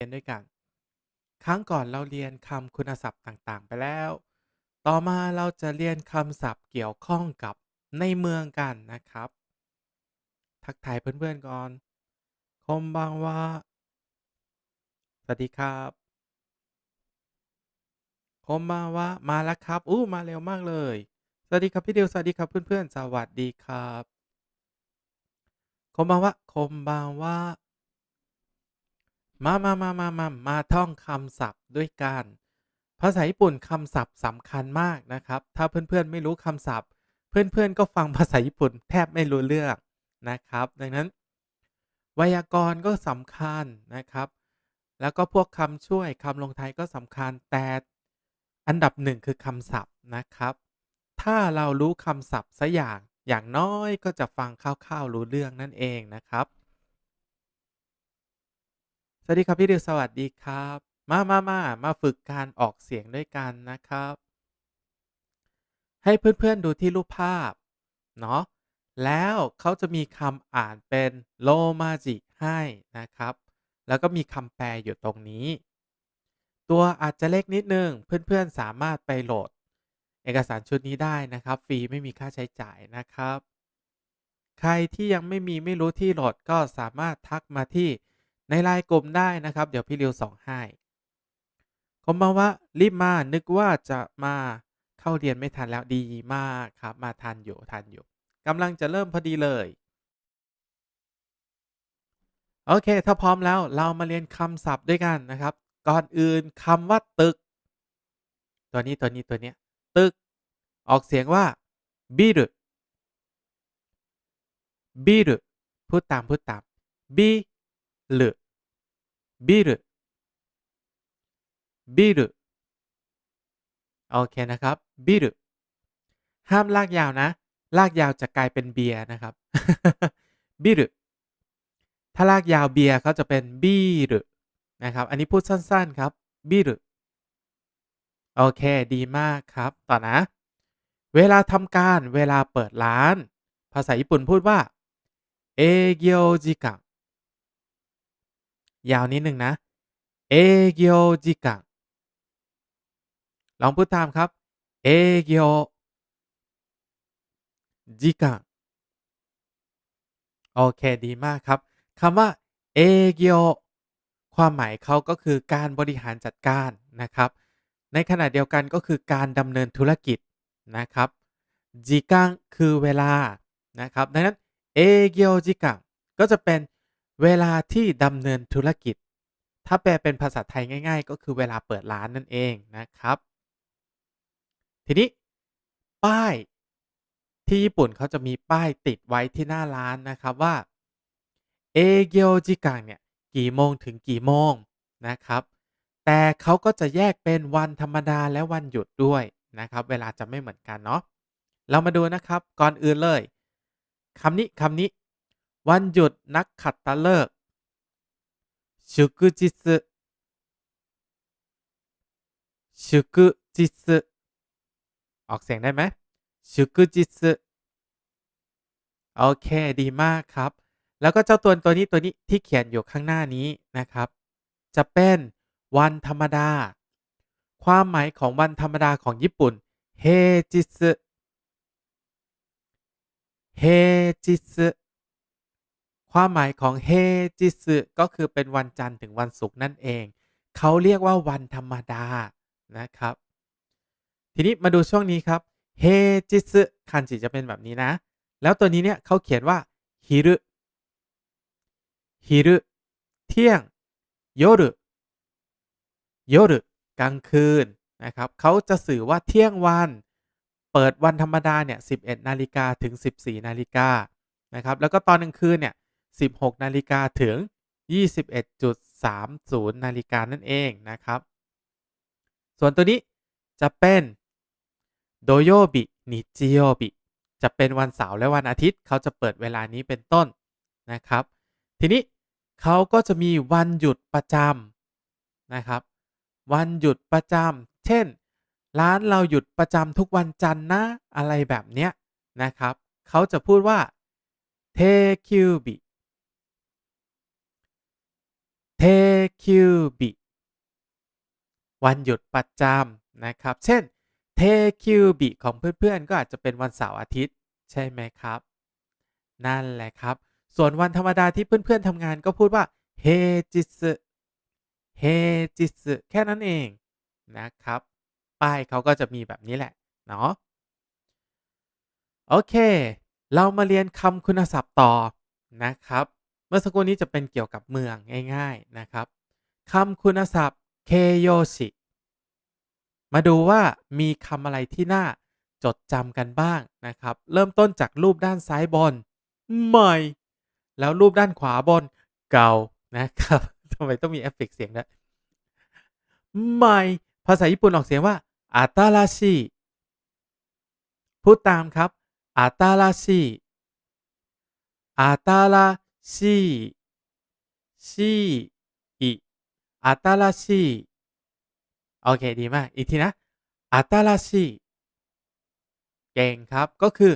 รียนด้วยกัน ครั้งก่อนเราเรียนคำคุณศัพท์ต่างๆ ไปแล้ว ต่อมาเราจะเรียนคำศัพท์เกี่ยวข้องกับในเมืองกันนะครับ ทักทายเพื่อนๆก่อน คมบังว่า สวัสดีครับ คมบังว่ามาแล้วครับ อู้มาเร็วมากเลย สวัสดีครับพี่เดิวสวัสดีครับเพื่อนๆ สวัสดีครับ คมบังว่าคมบังว่า มามามามามามาท่องคำศัพท์ด้วยกัน ภาษาญี่ปุ่นคำศัพท์สำคัญมากนะครับ ถ้าเพื่อนๆไม่รู้คำศัพท์ เพื่อนๆก็ฟังภาษาญี่ปุ่นแทบไม่รู้เรื่องนะครับ ดังนั้น ไวยากรณ์ก็สำคัญนะครับ แล้วก็พวกคำช่วยคำลงท้ายก็สำคัญ แต่อันดับหนึ่งคือคำศัพท์นะครับ ถ้าเรารู้คำศัพท์สักอย่างอย่างน้อยก็จะฟังคร่าวๆรู้เรื่องนั่นเองนะครับ วัสดีครับพี่ดิวสวัสดีครับ มามามามาฝึกการออกเสียงด้วยกันนะครับ ให้เพื่อนๆดูที่รูปภาพ เนาะแล้วเขาจะมีคำอ่านเป็นโรมาจิให้นะครับ แล้วก็มีคำแปลอยู่ตรงนี้ ตัวอาจจะเล็กนิดนึง เพื่อนๆสามารถไปโหลด เอกสารชุดนี้ได้นะครับ ฟรีไม่มีค่าใช้จ่ายนะครับ ใครที่ยังไม่มีไม่รู้ที่โหลดก็สามารถทักมาที่ ในไลน์กลุ่มได้นะครับ เดี๋ยวพี่เริวส่งให้คมมาว่ารีบมานึกว่าจะมาเข้าเรียนไม่ทันแล้วดีมากครับ มาทันอยู่ทันอยู่กำลังจะเริ่มพอดีเลย โอเค ถ้าพร้อมแล้วเรามาเรียนคำศัพท์ด้วยกันนะครับ ก่อนอื่นคำว่าตึก ตัวนี้ตัวนี้ตัวเนี้ยตึก ออกเสียงว่าบิรุบิรุพูดตามพูดตามบิ รุบิรุบิรุโอเคนะครับบิรุห้ามลากยาวนะ ลากยาวจะกลายเป็นเบียร์นะครับบิรุถ้าลากยาวเบียร์เขาจะเป็นบิรุนะครับ อันนี้พูดสั้นๆครับบิรุโอเค ดีมากครับ ต่อนะ เวลาทำการเวลาเปิดร้าน ภาษาญี่ปุ่นพูดว่าเอเกียวจิกัง ยาวนิดหนึ่งนะเอเกียวจิกังลองพูดตามครับเอเกียวจิกังโอเคดีมากครับคำว่าเอเกียวความหมายเขาก็คือการบริหารจัดการนะครับ ในขณะเดียวกันก็คือการดำเนินธุรกิจนะครับจิกังคือเวลานะครับดังนั้นเอเกียวจิกังก็จะเป็น เวลาที่ดำเนินธุรกิจ ถ้าแปลเป็นภาษาไทยง่าย ๆ ก็คือเวลาเปิดร้านนั่นเองนะครับ ทีนี้ ป้ายที่ญี่ปุ่นเขาจะมีป้ายติดไว้ที่หน้าร้านนะครับว่าเอเกียวจิกังเนี่ยกี่โมงถึงกี่โมงนะครับ แต่เขาก็จะแยกเป็นวันธรรมดาและวันหยุดด้วยนะครับ เวลาจะไม่เหมือนกันเนาะเรามาดูนะครับก่อนอื่นเลยคำนี้คำนี้ วันหยุดนักขัดตฤกษ์ชุกจิสชุกจิสออกเสียงได้ไหมชุกจิสโอเค ดีมากครับ แล้วก็เจ้าตัวตัวนี้ตัวนี้ที่เขียนอยู่ข้างหน้านี้นะครับ จะเป็นวันธรรมดา ความหมายของวันธรรมดาของญี่ปุ่นเฮจิสเฮจิส ความหมายของเฮจิสึก็คือเป็นวันจันทร์ถึงวันศุกร์นั่นเอง เขาเรียกว่าวันธรรมดานะครับ ทีนี้มาดูช่วงนี้ครับเฮจิสึคันจิจะเป็นแบบนี้นะ แล้วตัวนี้เนี่ยเขาเขียนว่าฮิรุฮิรุเที่ยงโยรุโยรุกลางคืนนะครับเขาจะสื่อว่าเที่ยงวัน เปิดวันธรรมดาเนี่ย11นาฬิกาถึง 14นาฬิกานะครับ แล้วก็ตอนกลางคืนเนี่ย 16 นาฬิกาถึง 21.30 นาฬิกานั่นเองนะครับ ส่วนตัวนี้จะเป็นโดโยบินิจิโยบิจะเป็นวันเสาร์และวันอาทิตย์เขาจะเปิดเวลานี้เป็นต้นนะครับ ทีนี้เขาก็จะมีวันหยุดประจำนะครับ วันหยุดประจำเช่น ร้านเราหยุดประจำทุกวันจันทร์นะอะไรแบบเนี้ยนะครับ เขาจะพูดว่าเทคิวบิ เทคิวบิวันหยุดประจำนะครับ เช่นเทคิวบิของเพื่อนๆ ก็อาจจะเป็นวันเสาร์อาทิตย์ ใช่ไหมครับ นั่นแหละครับ ส่วนวันธรรมดาที่เพื่อนๆทำงานก็พูดว่าเฮจิสเฮจิสแค่นั้นเองนะครับ ป้ายเขาก็จะมีแบบนี้แหละ เนาะโอเค เรามาเรียนคำคุณศัพท์ต่อนะครับ เมื่อสักครู่นี้จะเป็นเกี่ยวกับเมืองง่าย ๆนะครับคำคุณศัพท์เคโยชิมาดูว่ามีคำอะไรที่น่าจดจำกันบ้างนะครับ เริ่มต้นจากรูปด้านซ้ายบนใหม่ แล้วรูปด้านขวาบนเก่านะครับทำไมต้องมีเอฟเฟกเสียงด้วยใหม่ ภาษาญี่ปุ่นออกเสียงว่าอาตาราชิพูดตามครับอาตาราชิอาตารา ชิชิอิอาตาราชิโอเค ดีมาก อีกทีนะอาตราชิเก่งครับ ก็คือ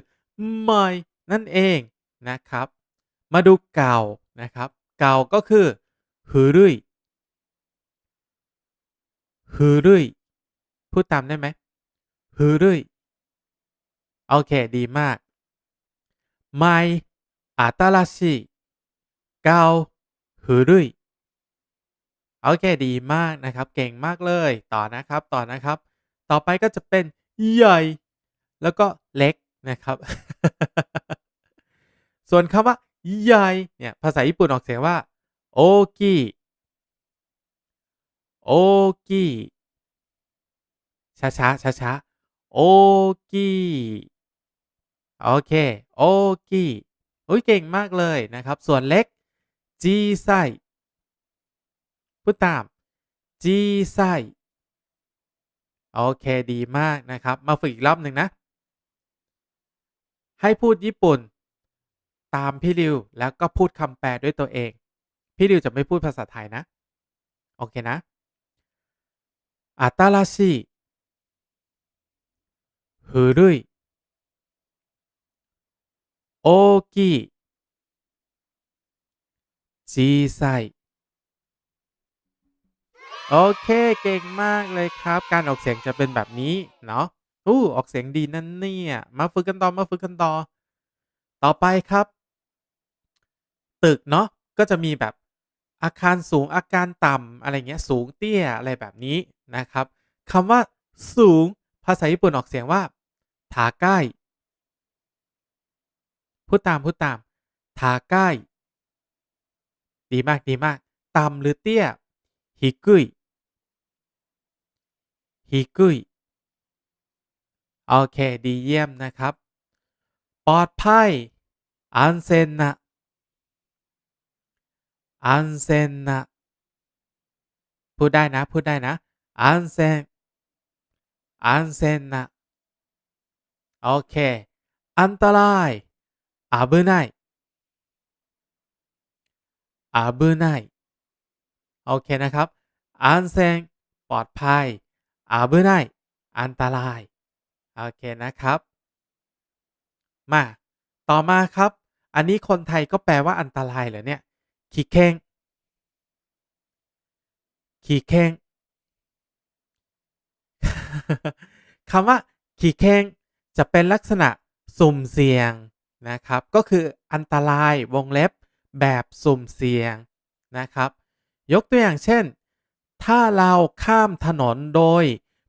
ใหม่นั่นเองนะครับ มาดูเก่านะครับ เก่าก็คือฮืรุยฮืรุยพูดตามได้ไหมฮืรุยโอเค ดีมาก ใหม่อาตราชิ เกาฮืรุยโอเคดีมากนะครับ เก่งมากเลยต่อนะครับต่อนะครับ ต่อไปก็จะเป็นใหญ่ แล้วก็เล็กนะครับ ส่วนคำว่าใหญ่เนี่ยภาษาญี่ปุ่นออกเสียงว่าโอกิโอกิช้าช้าช้าช้าโอกิโอเคโอกิอุ้ยเก่งมากเลยนะครับ ส่วนเล็ก จีไซพูดตามจีไซโอเคดีมากนะครับ มาฝึกอีกรอบหนึ่งนะ ให้พูดญี่ปุ่น ตามพี่ริว แล้วก็พูดคำแปลด้วยตัวเอง พี่ริวจะไม่พูดภาษาไทยนะ โอเคนะอาตาราชิふるい大きい ซีไซโอเค เก่งมากเลยครับ การออกเสียงจะเป็นแบบนี้ เนาะอู้ออกเสียงดีนั่นเนี่ย มาฝึกกันต่อ มาฝึกกันต่อ ต่อไปครับ ตึกเนาะ ก็จะมีแบบอาคารสูงอาคารต่ำอะไรเงี้ย สูงเตี้ยอะไรแบบนี้นะครับคำว่า สูง ภาษาญี่ปุ่นออกเสียงว่าทาใกล้พูดตามพูดตามทาใกล้ ดีมากดีมากต่ำหรือเตี้ยฮิกุยฮิกุยโอเค ดีเยี่ยมนะครับ ปลอดภัยอันเซนนะอันเซนนะพูดได้นะ พูดได้นะอันเซนอันเซนนะโอเค อันตรายอาบุไน บุไนโอเคนะครับอันเซนปลอดภัยอาบุไนอันตราย โอเคนะครับ มา ต่อมาครับ อันนี้คนไทยก็แปลว่าอันตรายเหรอเนี่ย ขีเค้งขีเค้งคำว่าขีเค้งจะเป็นลักษณะสุ่มเสี่ยงนะครับ ก็คืออันตรายวงเล็บ แบบสุ่มเสี่ยงนะครับ ยกตัวอย่างเช่น ถ้าเราข้ามถนนโดย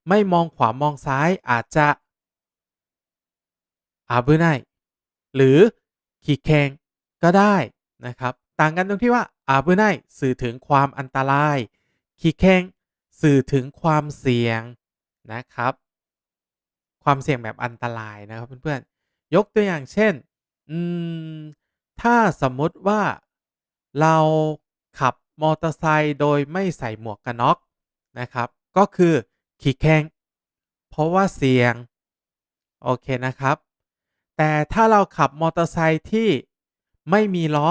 ไม่มองขวามองซ้ายอาจจะอาบุไนหรือขีแคงก็ได้นะครับ ต่างกันตรงที่ว่าอาบุไนสื่อถึงความอันตรายขีแคงสื่อถึงความเสี่ยงนะครับ ความเสี่ยงแบบอันตรายนะครับเพื่อนๆยกตัวอย่างเช่น อืม ถ้าสมมติว่าเราขับมอเตอร์ไซค์โดยไม่ใส่หมวกกันน็อกนะครับ ก็คือขี่แข่งเพราะว่าเสี่ยง โอเคนะครับ แต่ถ้าเราขับมอเตอร์ไซค์ที่ไม่มีล้อ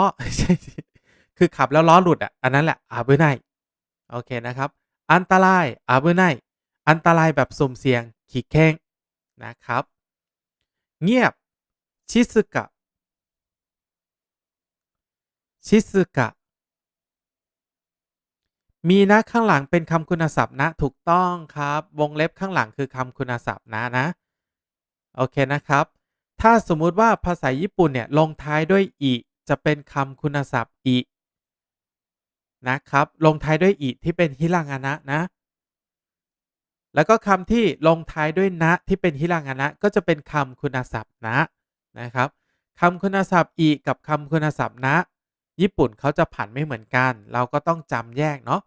คือขับแล้วล้อหลุดอะ อันนั้นแหละอาบุไนโอเคนะครับ อันตรายอาบุไนอันตรายแบบสุ่มเสี่ยงขี่แข่งนะครับ เงียบชิสกะ ชิสกะ มีนะข้างหลังเป็นคำคุณศัพท์นะถูกต้องครับ วงเล็บข้างหลังคือคำคุณศัพท์นะนะ โอเคนะครับ ถ้าสมมุติว่าภาษาญี่ปุ่นเนี่ยลงท้ายด้วยอิจะเป็นคำคุณศัพท์อินะครับ ลงท้ายด้วยอิที่เป็นฮิรางานะนะ แล้วก็คำที่ลงท้ายด้วยนะที่เป็นฮิรางานะก็จะเป็นคำคุณศัพท์นะนะครับคำคุณศัพท์อิกับคำคุณศัพท์นะ ญี่ปุ่นเขาจะผันไม่เหมือนกัน เราก็ต้องจำแยกเนาะ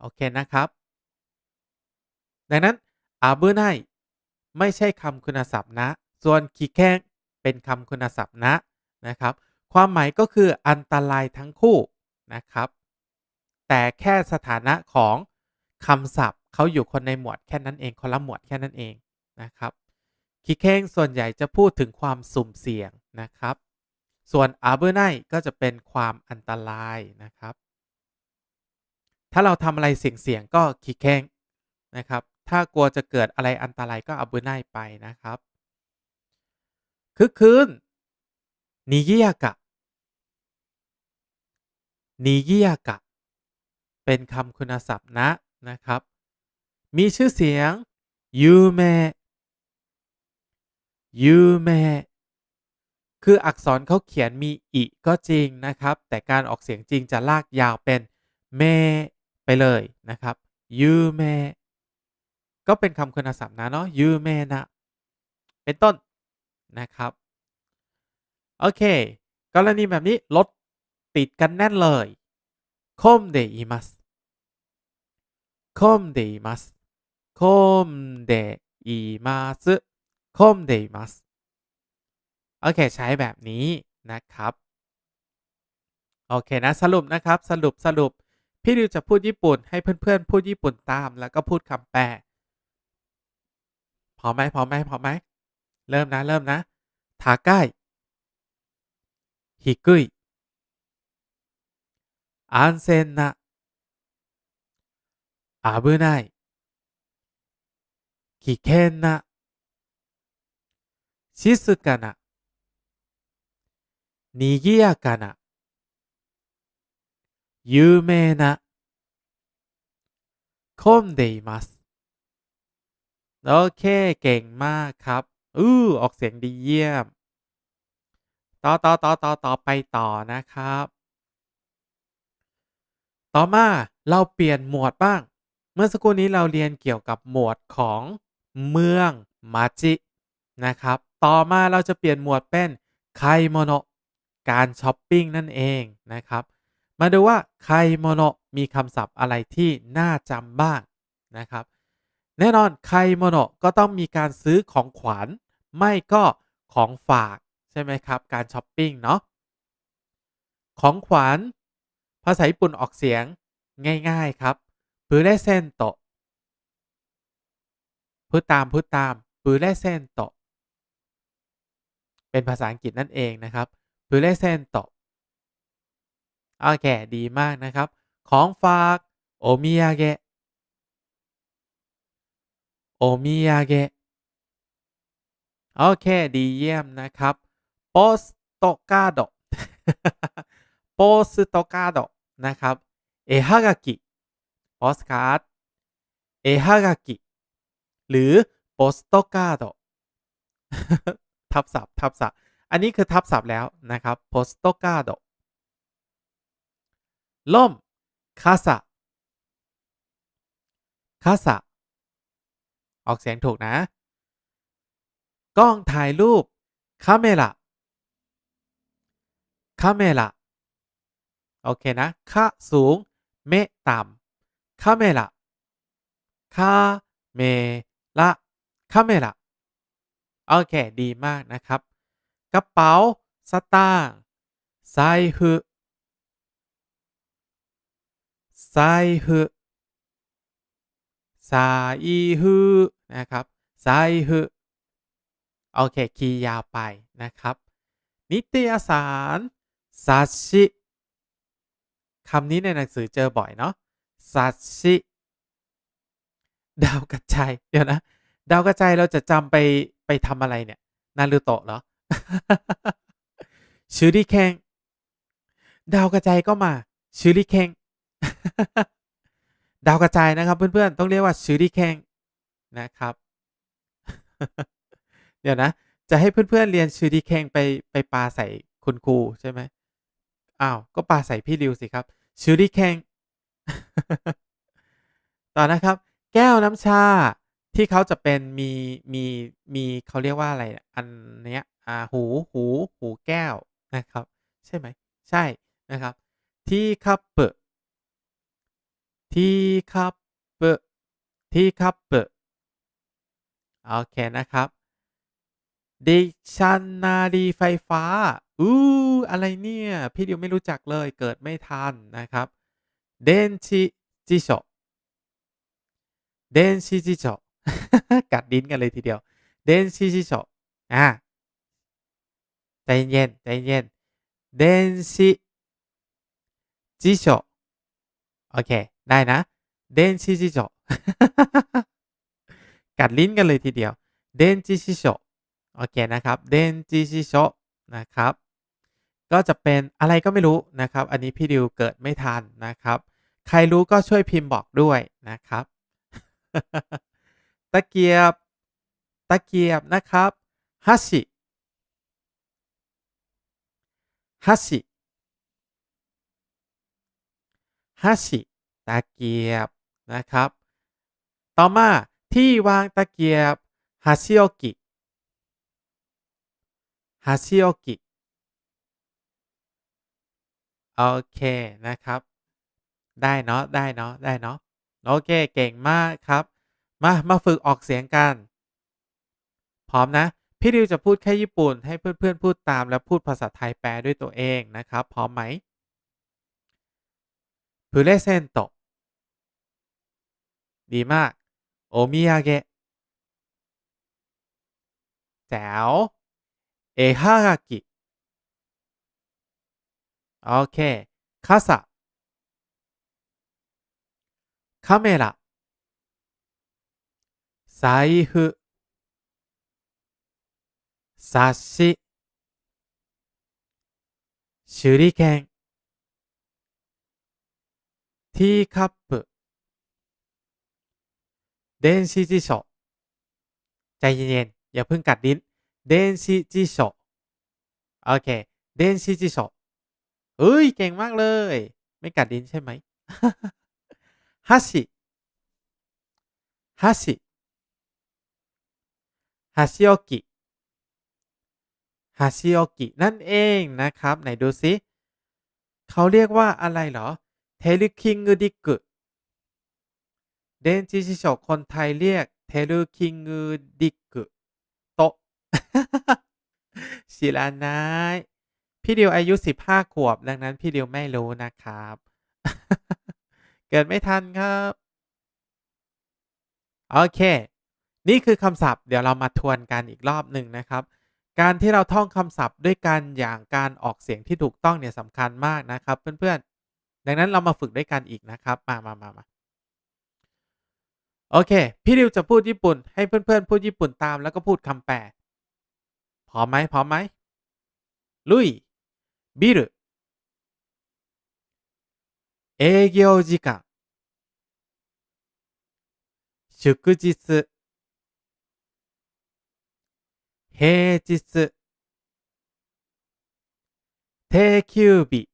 โอเคนะครับ ดังนั้นอาบุไนไม่ใช่คำคุณศัพท์นะ ส่วนขีแข้งเป็นคำคุณศัพท์นะนะครับ ความหมายก็คืออันตรายทั้งคู่นะครับ แต่แค่สถานะของคำศัพท์เขาอยู่คนในหมวดแค่นั้นเองคนละหมวดแค่นั้นเองนะครับคิเค้งส่วนใหญ่จะพูดถึงความสุ่มเสี่ยงนะครับ ส่วนอาเบอร์ไนก็จะเป็นความอันตรายนะครับ ถ้าเราทำอะไรเสี่ยงๆก็คิเค้งนะครับ ถ้ากลัวจะเกิดอะไรอันตรายก็อาเบอร์ไนไปนะครับคึกคืนนิกิยากะนิกิยากะ เป็นคำคุณศัพท์นะนะครับ มีชื่อเสียงยูเมยูเม คืออักษรเขาเขียนมีอิก็จริงนะครับ แต่การออกเสียงจริงจะลากยาวเป็นเมไปเลยนะครับยูเมก็เป็นคำคุณศัพท์นะเนาะยูเมนะเป็นต้นนะครับ โอเค กรณีแบบนี้รถติดกันแน่นเลยคมเดอิมัสคมเดอิมัสคมเดอิมัสคมเดอิมัส โอเค ใช้แบบนี้นะครับ โอเคนะ สรุปนะครับ สรุปสรุป พี่ดิวจะพูดญี่ปุ่นให้เพื่อนๆ พูดญี่ปุ่นตาม แล้วก็พูดคำแปล พอไหมพอไหมพอไหม เริ่มนะ เริ่มนะทาใกล้低い安全な危ない危険な静かな 賑やかな有名な混んでいますโอเค เก่งมากครับ อู้ออกเสียงดีเยี่ยม ต่อต่อต่อต่อต่อไปต่อนะครับ ต่อมาเราเปลี่ยนหมวดบ้าง เมื่อสักครู่นี้เราเรียนเกี่ยวกับหมวดของเมืองมาจินะครับ ต่อมาเราจะเปลี่ยนหมวดเป็นไคโมโนะ การช้อปปิ้งนั่นเองนะครับ มาดูว่าไคโมโนมีคำศัพท์อะไรที่น่าจำบ้างนะครับ แน่นอนไคโมโนก็ต้องมีการซื้อของขวัญไม่ก็ของฝากใช่ไหมครับ การช้อปปิ้งเนาะของขวัญภาษาญี่ปุ่นออกเสียงง่ายๆครับปุเรเซนโตพูดตามพูดตามปุเรเซนโตเป็นภาษาอังกฤษนั่นเองนะครับ ปุเรเซนโตโอเค ดีมากนะครับ ของฝากโอมิยาเกะโอมิยาเกะโอเค ดีเยี่ยมนะครับโปสโตกาโดโปสโตกาโดนะครับ เอฮากากิโปสการ์ดเอฮากากิ หรือโปสโตกาโดทับศัพท์ทับศัพท์ อันนี้คือทับศัพท์แล้วนะครับโปสโตกาโดล่มคาสะคาสะออกเสียงถูกนะ กล้องถ่ายรูปคาเมล่าคาเมล่าโอเคนะคะสูง เมต่ำคาเมล่าคาเมล่าคาเมล่าโอเค ดีมากนะครับ ระเป๋า สตางค์ไซฮึไซฮึไซฮึนะครับไซฮึโอเค คีย์ยาวไปนะครับ นิตยสารซัชิคำนี้ในหนังสือเจอบ่อยเนาะซัชิดาวกระจาย เดี๋ยวนะ ดาวกระจายเราจะจำไปไปทำอะไรเนี่ย นารูโตะเหรอ ชูริเคนดาวกระจายก็มาชูริเคนดาวกระจายนะครับเพื่อนๆต้องเรียกว่าชูริเคนนะครับ เดี๋ยวนะ จะให้เพื่อนๆเรียนชูริเคนไปไปปาใส่คุณครูใช่ไหมอ้าวก็ปาใส่พี่ริวสิครับชูริเคนต่อนะครับ แก้วน้ำชาที่เขาจะเป็นมีมีมีเขาเรียกว่าอะไรอันเนี้ย อ่าหูหูหูแก้วนะครับ ใช่ไหมใช่นะครับที่คัพเปที่คัพเปที่คัพเปโอเคนะครับดิชันนารีไฟฟ้า อู้ อะไรเนี่ย พี่ดิวไม่รู้จักเลย เกิดไม่ทันนะครับ เดนชิจิโชเดนชิจิโชกัดดินกันเลยทีเดียว เดนชิจิโชอ่า ใจเย็นใจเย็นเดนชิจิโชโอเค ได้นะเดนชิจิโชกัดลิ้นกันเลยทีเดียวเดนจิชิโชโอเคนะครับเดนจิชิโชนะครับ ก็จะเป็นอะไรก็ไม่รู้นะครับ อันนี้พี่ดิวเกิดไม่ทันนะครับ ใครรู้ก็ช่วยพิมพ์บอกด้วยนะครับ ตะเกียบ ตะเกียบนะครับฮัชิ ฮัชิฮัชิตะเกียบนะครับ ต่อมาที่วางตะเกียบฮาชิโอกิฮาชิโอกิโอเคนะครับ ได้เนาะได้เนาะได้เนาะโอเคเก่งมากครับ มา มาฝึกออกเสียงกัน พร้อมนะ พี่ดิวจะพูดแค่ญี่ปุ่นให้เพื่อนๆพูดตามแล้วพูดภาษาไทยแปลด้วยตัวเองนะครับ พร้อมไหมプレゼントดีมาก โอมิยาเกะแจ๋ว เอฮากากิ โอเคคาสะカメラ財布 冊子手裏剣ティーカップ電子辞書ใจเย็นๆอย่าเพิ่งกัดลิ้น電子辞書โอเค電子辞書เอ้ยเก่งมากเลย ไม่กัดลิ้นใช่ไหมฮัชิฮัชิฮาชิโอกิ ฮาชิโอกินั่นเองนะครับ ไหนดูซิเขาเรียกว่าอะไรเหรอเทลุคิงดิกุเดนจิชิโชคนไทยเรียกเทลุคิงดิกุโตชิลานายพี่เดียวอายุ 15 ขวบ ดังนั้นพี่เดียวไม่รู้นะครับ เกิดไม่ทันครับ โอเค นี่คือคำศัพท์ เดี๋ยวเรามาทวนกันอีกรอบหนึ่งนะครับ การที่เราท่องคำศัพท์ด้วยกันอย่างการออกเสียงที่ถูกต้องเนี่ยสำคัญมากนะครับ เพื่อนๆ ดังนั้นเรามาฝึกด้วยกันอีกนะครับ มามามามาโอเค พี่ดิวจะพูดญี่ปุ่น ให้เพื่อนๆ พูดญี่ปุ่นตามแล้วก็พูดคำแปล พร้อมไหมพร้อมไหม ลุย ビル営業時間祝日 平日定休日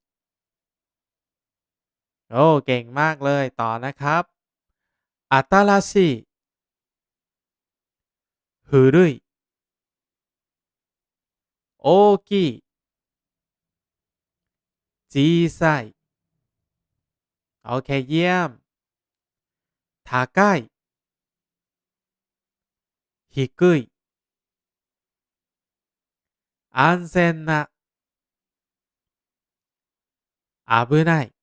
โอ้เก่งมากเลยต่อนะครับ新しい古い大きい小さいโอเคเยี่ยม高い低い 安全な危ない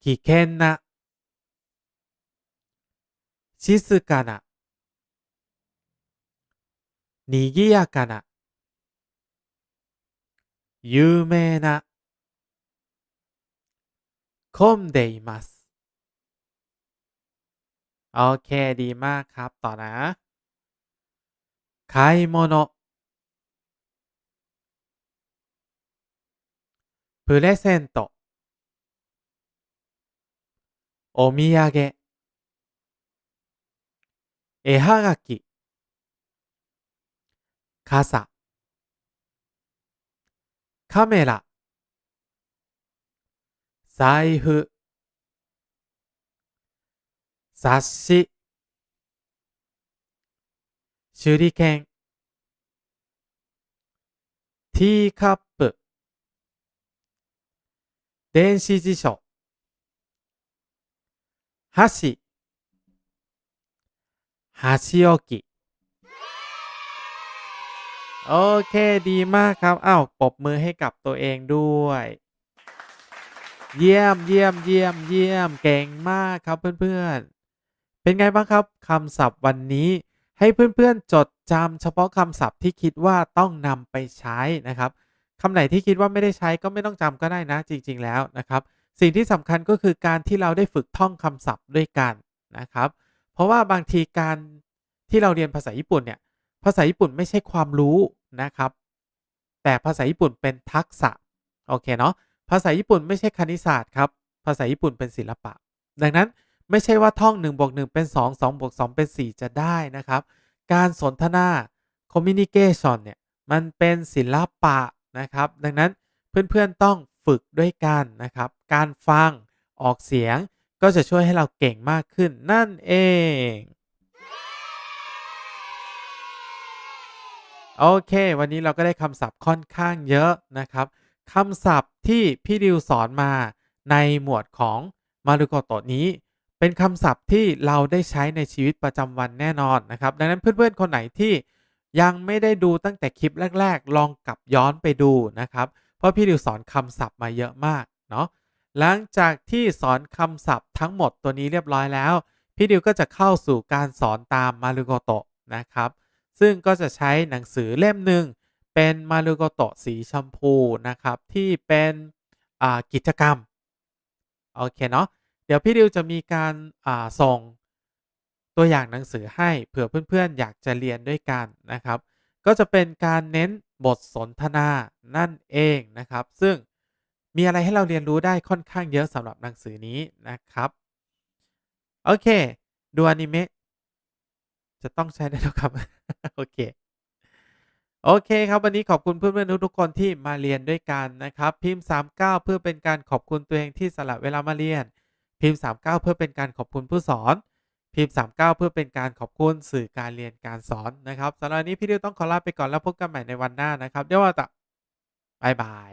危険な静かな賑やかな有名な混んでいます โอเคดีมากครับ ต่อนะ 買い物。プレゼント。お土産。絵はがき。傘。カメラ。財布。雑誌 手裏剣ティーカップ電子辞書箸箸置き โอเคดีมากครับอ้าวปรบมือให้กับตัวเองด้วย เยี่ยมเยี่ยมเยี่ยมเยี่ยมเก่งมากครับเพื่อนๆ เป็นไงบ้างครับคำศัพท์วันนี้ ให้เพื่อนๆจดจำเฉพาะคำศัพท์ที่คิดว่าต้องนำไปใช้นะครับคำไหนที่คิดว่าไม่ได้ใช้ก็ไม่ต้องจำก็ได้นะจริง ๆ แล้วนะครับ สิ่งที่สำคัญก็คือการที่เราได้ฝึกท่องคำศัพท์ด้วยกันนะครับ เพราะว่าบางทีการที่เราเรียนภาษาญี่ปุ่นเนี่ยภาษาญี่ปุ่นไม่ใช่ความรู้นะครับ แต่ภาษาญี่ปุ่นเป็นทักษะโอเคเนาะภาษาญี่ปุ่นไม่ใช่คณิตศาสตร์ครับภาษาญี่ปุ่นเป็นศิลปะ ดังนั้น ไม่ใช่ว่าท่อง1บวก1เป็น 2 2บวก2เป็น 4 จะได้นะครับ การสนทนา communication เนี่ย มันเป็นศิลปะนะครับ ดังนั้นเพื่อนๆต้องฝึกด้วยกันนะครับ การฟังออกเสียงก็จะช่วยให้เราเก่งมากขึ้นนั่นเอง โอเค วันนี้เราก็ได้คำศัพท์ค่อนข้างเยอะนะครับคำศัพท์ที่พี่ดิวสอนมาในหมวดของมารุโกโตะนี้ เป็นคำศัพท์ที่เราได้ใช้ในชีวิตประจำวันแน่นอนนะครับ ดังนั้นเพื่อนๆคนไหนที่ยังไม่ได้ดูตั้งแต่คลิปแรก ๆ ลองกลับย้อนไปดูนะครับ เพราะพี่ดิวสอนคำศัพท์มาเยอะมากเนาะหลังจากที่สอนคำศัพท์ทั้งหมดตัวนี้เรียบร้อยแล้ว พี่ดิวก็จะเข้าสู่การสอนตามมารุโกโตะนะครับ ซึ่งก็จะใช้หนังสือเล่มหนึ่งเป็นมารุโกโตะสีชมพูนะครับที่เป็นกิจกรรมโอเคเนาะ ดี๋ยวพี่ดิวจะมีการส่งตัวอย่างหนังสือให้เผื่อเพื่อนๆ อยากจะเรียนด้วยกันนะครับ ก็จะเป็นการเน้นบทสนทนานั่นเองนะครับ ซึ่งมีอะไรให้เราเรียนรู้ได้ค่อนข้างเยอะสำหรับหนังสือนี้นะครับ โอเค ดูอนิเมะจะต้องใช้ได้แล้วครับ โอเค โอเคครับ วันนี้ขอบคุณเพื่อนๆทุกๆคนที่มาเรียนด้วยกันนะครับ พิมพ์ 39 เพื่อเป็นการขอบคุณตัวเองที่สละเวลามาเรียน พิมพ์ 39 เพื่อเป็นการขอบคุณผู้สอน พิมพ์ 39 เพื่อเป็นการขอบคุณสื่อการเรียนการสอนนะครับสำหรับวันนี้พี่ดิวต้องขอลาไปก่อนแล้วพบกันใหม่ในวันหน้านะครับเดี๋ยวว่าต่อบายบาย